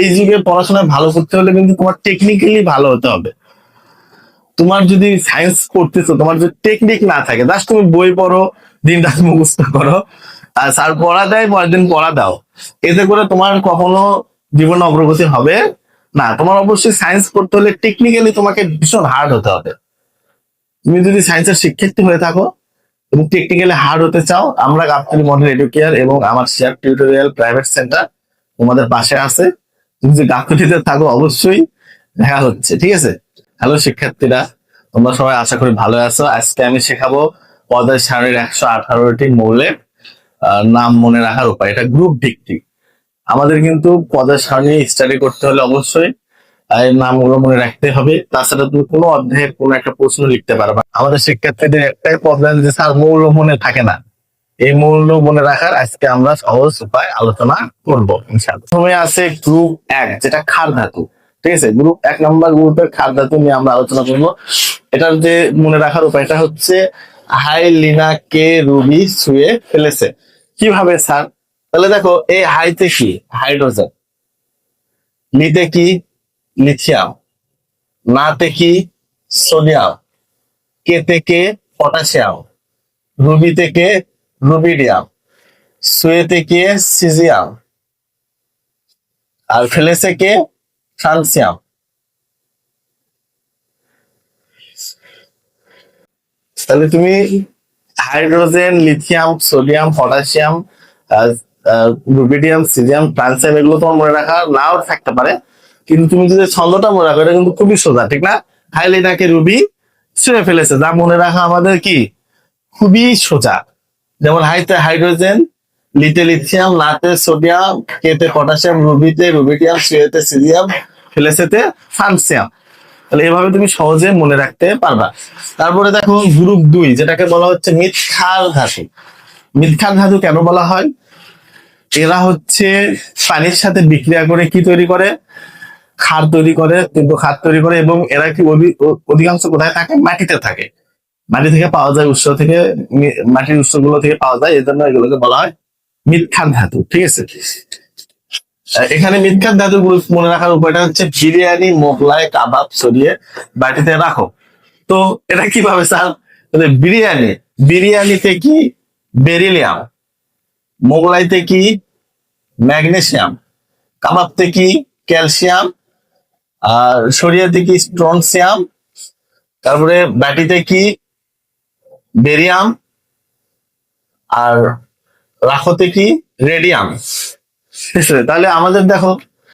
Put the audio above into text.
এই যুগে পড়াশোনা ভালো করতে হলে কিন্তু তোমার টেকনিক্যালি ভালো হতে হবে। তোমার যদি সায়েন্স পড়তেছো তোমার যদি টেকনিক না থাকে জাস্ট তুমি বই পড়ো দিন রাত মুখস্থ করো, আর স্যার পড়া দেয়, পরের দিন পড়া দাও। এতে করে তোমার কখনো জীবনে অগ্রগতি হবে না। তোমার অবশ্যই সায়েন্স পড়তে হলে টেকনিক্যালি তোমাকে ভীষণ হার্ড হতে হবে। তুমি যদি সায়েন্সের শিক্ষার্থী হয়ে থাকো এবং টেকনিক্যালি হার্ড হতে চাও, আমরা গাবতলি মডেল এডুকেয়ার এবং আমার শেয়ার টিউটোরিয়াল প্রাইভেট সেন্টার তোমাদের পাশে আছে। তুমি যদি গাবতলিতে থাকো, অবশ্যই দেখা হচ্ছে, ঠিক আছে? হ্যালো শিক্ষার্থীরা, তোমরা সবাই আশা করি ভালো আছো। আজকে আমি শেখাবো পদের সারণীর একশো আঠারোটি মৌলের নাম মনে রাখার উপায়। এটা গ্রুপ ভিত্তিক। আমাদের কিন্তু পদের সারণী স্টাডি করতে হলে অবশ্যই এই নামগুলো মনে রাখতে হবে। তাছাড়া তুমি কোনো অধ্যায়ের কোনো একটা প্রশ্ন লিখতে পারবে। আমাদের শিক্ষার্থীদের একটাই প্রবলেম যে, স্যার, মৌল মনে থাকে না। এই মৌল মনে রাখার আজকে আমরা সহজ উপায় আলোচনা করব, ইনশাআল্লাহ। প্রথমে আছে গ্রুপ এক, যেটা ক্ষার ধাতু। ঠিক আছে? গ্রুপ এক নম্বর গ্রুপের ক্ষার ধাতু নিয়ে আমরা আলোচনা করব। এটার যে মনে রাখার উপায়টা হচ্ছে, হাই লিনা কে রুবি শুয়ে ফেলেছে। কীভাবে, স্যার? তাহলে দেখো এই হাইতে কি? হাইড্রোজেন। লিতে কি? লিথিয়াম। নাতে কি? সোডিয়াম। কে থেকে পটাশিয়াম। রুবি থেকে রুবিডিয়াম সুয়ে থেকে সিজিয়াম, আর ফেলেছে কে? ফ্রান্সিয়াম। তাহলে তুমি hydrogen, lithium, sodium, potassium rubidium, caesium francium এগুলো তোমার মনে রাখা নাও থাকতে পারে। কিন্তু তুমি যদি ছন্দটা মনে রাখো, এটা কিন্তু খুবই সোজা, ঠিক না? হাইলিনাকে রুবি, ছুঁয়ে ফেলেছে। যা মনে রাখা আমাদের কি? খুবই সোজা। যেমন হাইতে হাইড্রোজেন, লিতে লিথিয়াম, নাতে সোডিয়াম, কেতে পটাশিয়াম, রুবিতে রুবিডিয়াম সুয়েতে সিজিয়াম ফেলেসেতে ফ্রান্সিয়াম তাহলে এভাবে তুমি সহজে মনে রাখতে পারবা। তারপরে দেখো গ্রুপ দুই, যেটাকে বলা হচ্ছে মিথ্যার ধাতু। মিথ্যার ধাতু কেন বলা হয়? এরা হচ্ছে পানির সাথে বিক্রিয়া করে কি তৈরি করে? খার তৈরি করে তীব্র ক্ষার তৈরি করে এবং এরা কি অধি- অধিকাংশ কোথায় থাকে? মাটিতে থাকে। মাটি থেকে পাওয়া যায় উৎস থেকে মাটির উৎসগুলো থেকে পাওয়া যায় এই জন্য এগুলোকে বলা হয় মিথ্যার ধাতু, ঠিক আছে? এখানে মিথ্যার ধাতু মনে রাখার উপায়টা হচ্ছে বিরিয়ানি মোগলাই কাবাব সরিয়ে বাটিতে রাখো। তো এটা কীভাবে স্যার? বিরিয়ানি, বিরিয়ানিতে কি? বেরিলিয়াম মোগলাইতে কি? ম্যাগনেসিয়াম, কাবাবতে কি? ক্যালসিয়াম, আর সরিয়াতে কি? স্ট্রনসিয়াম, তারপরে বাটিতে কি? বেরিয়াম আর রাখতে কি রেডিয়াম। তাহলে আমাদের দেখো